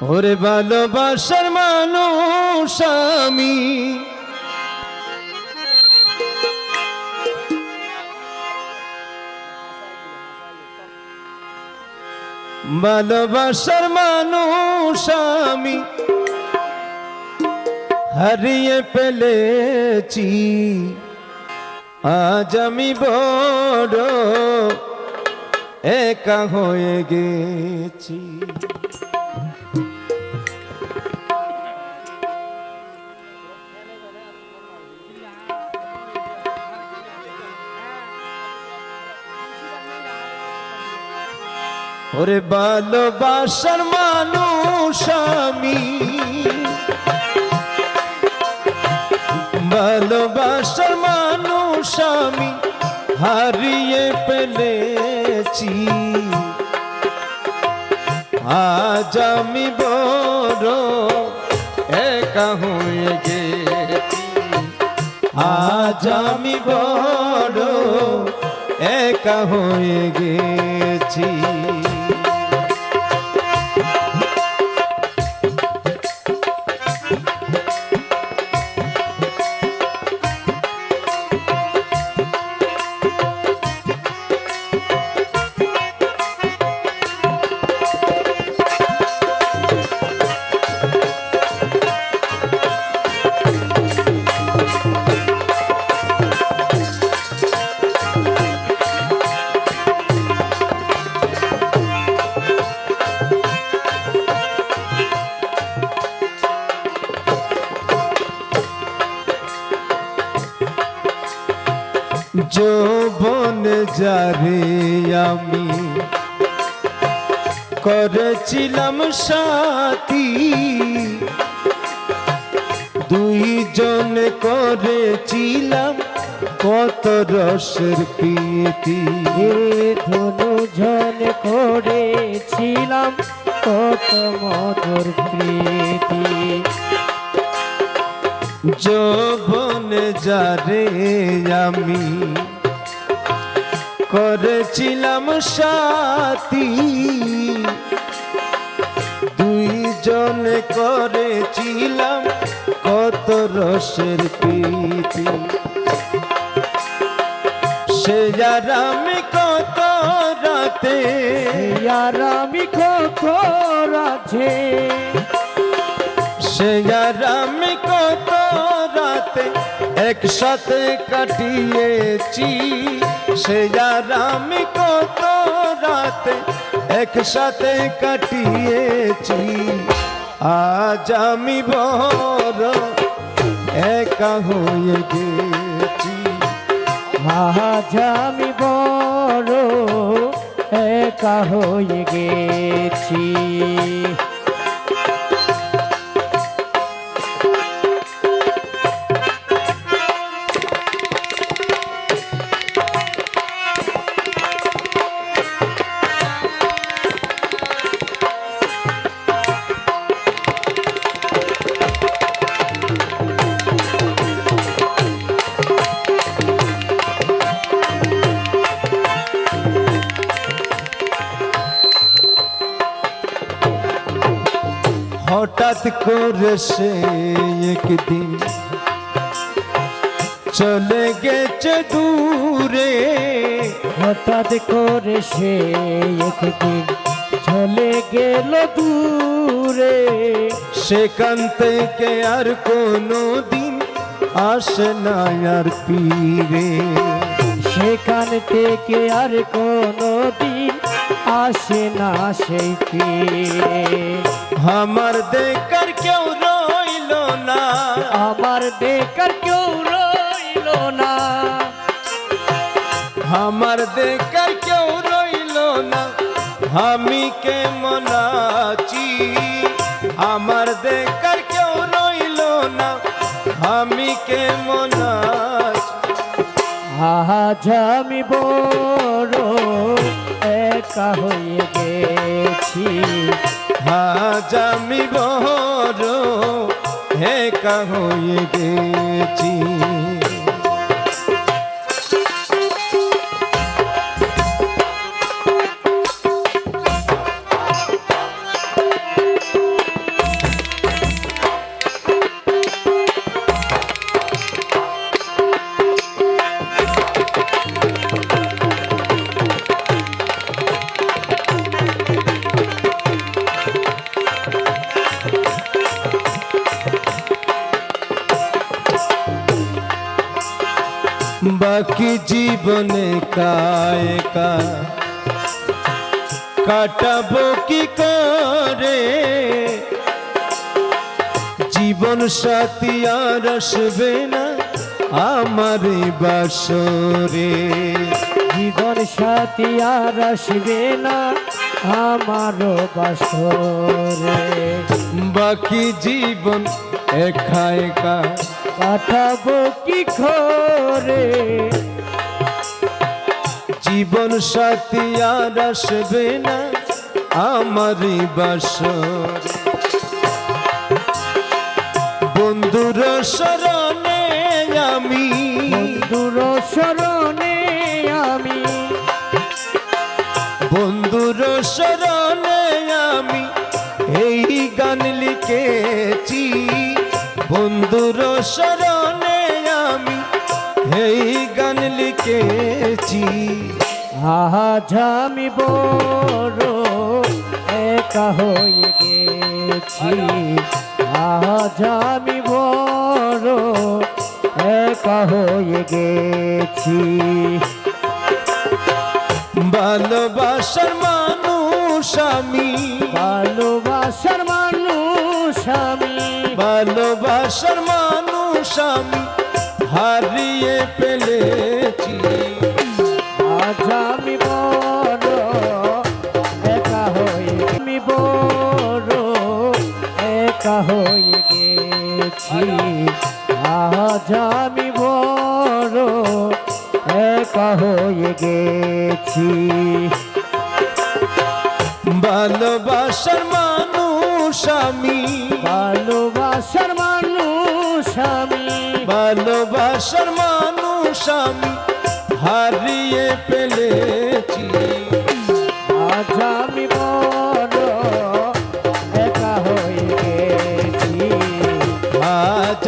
ওরে ভালোবাসার মানুষ আমি। ভালোবাসার মানুষ আমি। হারিয়ে ফেলেছি। আজ আমি বড় একা হয়ে গেছি। ওরে ভালোবাসার মানুষ আমি। ভালোবাসার মানুষ আমি হারিয়ে ফেলেছি। আজ আমি বড় একা হয়ে গেছি। আজ আমি বড় একা হয়ে গেছি। যৌবন যারে আমি করেছিলাম সাথী দুইজন করেছিলাম কত রসের প্রীতি। ধনু জন করেছিলাম কত মধুর প্রীতি। যৌবন যারে আমি করেছিলাম সাথী। দুইজন করেছিলাম কত রসের প্রীতি। সে যার আমি কত রাতে আর আমি কত রাধে সে আর আমি রাতে একসাথে কাটিয়েছি। সে আর আমি কত রাতে একসাথে কাটিয়েছি। আজ আমি বড় একা হয়ে গেছি। আজ আমি বড় একা হয়ে গেছি। করে সে একদিন চলে গেছে দূরে হঠাৎ করে সে একদিন চলে গেল দূরে সেখান থেকে আর কোনো দিন আসে না আর পীরে সেখান থেকে আর কোনো দিন আসে না সেই ফিরে আমার দেখার কেউ রইল না। আমার বেকার কেউ রইল না। আমার দেখার কেউ রইল না। আমি কেমন আছি? আমার দেখার কেউ রইল না। আমি কেমন আছি? আজ আমি বড় একা হয়ে গেছি। আজ আমি বড় একা হয়ে গেছি। বাকি জীবনে কায়কা কাটাবো কি করে জীবন সাথী আর আসবে না আমার বাসরে জীবন সাথী আর আসবে না আমারও বাসরে বাকি জীবন একা একা কাটাবো কি খরে? জীবন সাথী আর আসবে না আমার বাস বন্ধুর শরণে আজ আমি বড় একা হয়ে গেছি। আজ আমি বড় একা হয়ে গেছি। ভালোবাসার মানুষ আমি। ভালোবাসার মানুষ আমি। ভালোবাসার মানুষ আমি। হারিয়ে ফেলেছি। একা হয়ে গেছি। আজ আমি বড় একা হয়ে গেছি। ভালোবাসার মানুষ আমি। ভালোবাসার মানুষ আমি। ভালোবাসার মানুষ আমি। হারিয়ে ফেলেছি। আজ আমি হয়ে গেছি। আজ